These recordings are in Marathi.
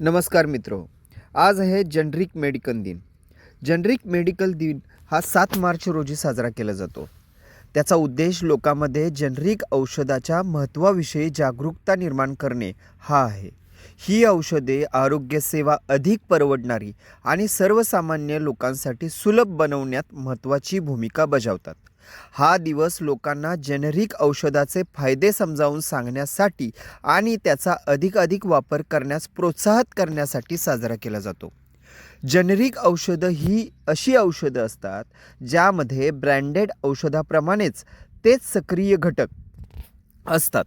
नमस्कार मित्र आज आहे जनरिक मेडिकल दिन. जनरिक मेडिकल दिन हा सात मार्च रोजी साजरा केला जातो. त्याचा उद्देश लोकांमध्ये जनरिक औषधाच्या महत्त्वाविषयी जागरूकता निर्माण करणे हा आहे. ही औषधे आरोग्यसेवा अधिक परवडणारी आणि सर्वसामान्य लोकांसाठी सुलभ बनवण्यात महत्त्वाची भूमिका बजावतात. हा दिवस लोकांना जेनेरिक औषधाचे फायदे समजावून सांगण्यासाठी आणि त्याचा अधिकाधिक वापर करण्यास प्रोत्साहित करण्यासाठी साजरा केला जातो. जेनेरिक औषधं ही अशी औषधं असतात ज्यामध्ये ब्रँडेड औषधाप्रमाणेच तेच सक्रिय घटक असतात.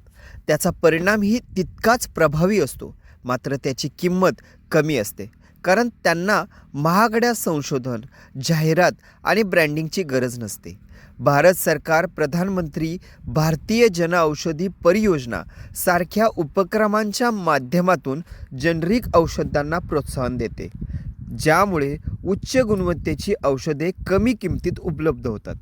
त्याचा परिणामही तितकाच प्रभावी असतो मात्र त्याची किंमत कमी असते. कारण त्यांना महागड्या संशोधन जाहिरात आणि ब्रँडिंगची गरज नसते. भारत सरकार प्रधानमंत्री भारतीय जनऔषधी परियोजना सारख्या उपक्रमांच्या माध्यमातून जनरिक औषधांना प्रोत्साहन देते ज्यामुळे उच्च गुणवत्तेची औषधे कमी किमतीत उपलब्ध होतात.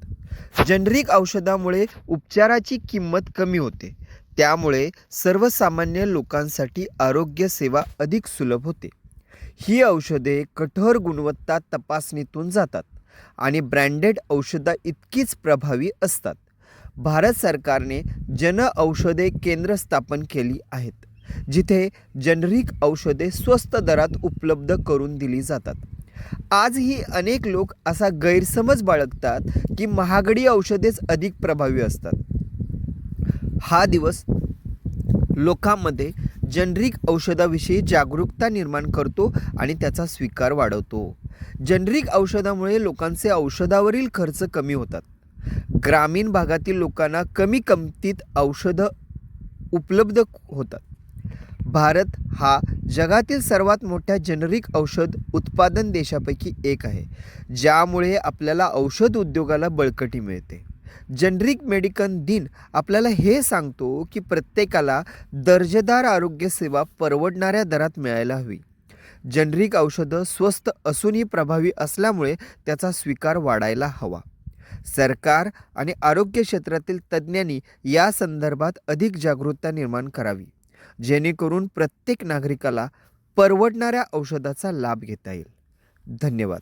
जनरिक औषधामुळे उपचाराची किंमत कमी होते. त्यामुळे सर्वसामान्य लोकांसाठी आरोग्यसेवा अधिक सुलभ होते. ही औषधे कठोर गुणवत्ता तपासणीतून जातात आणि ब्रँडेड औषधं इतकीच प्रभावी असतात. भारत सरकारने जन औषधे केंद्र स्थापन केली आहेत जिथे जनरिक औषधे स्वस्त दरात उपलब्ध करून दिली जातात. आजही अनेक लोक असा गैरसमज बाळगतात की महागडी औषधेच अधिक प्रभावी असतात. हा दिवस लोकांमध्ये जनरिक औषधाविषयी जागरूकता निर्माण करतो आणि त्याचा स्वीकार वाढवतो. जनरिक औषधामुळे लोकांचे औषधावरील खर्च कमी होतात. ग्रामीण भागातील लोकांना कमी किमतीत औषधं उपलब्ध होतात. भारत हा जगातील सर्वात मोठ्या जेनरिक औषध उत्पादन देशापैकी एक आहे ज्यामुळे आपल्याला औषध उद्योगाला बळकटी मिळते. जनरिक मेडिकल दिन आपल्याला हे सांगतो की प्रत्येकाला दर्जेदार आरोग्यसेवा परवडणाऱ्या दरात मिळायला हवी. जनरिक औषधं स्वस्त असूनही प्रभावी असल्यामुळे त्याचा स्वीकार वाढायला हवा. सरकार आणि आरोग्य क्षेत्रातील तज्ज्ञांनी या संदर्भात अधिक जागरूकता निर्माण करावी जेणेकरून प्रत्येक नागरिकाला परवडणाऱ्या औषधाचा लाभ घेता येईल. धन्यवाद.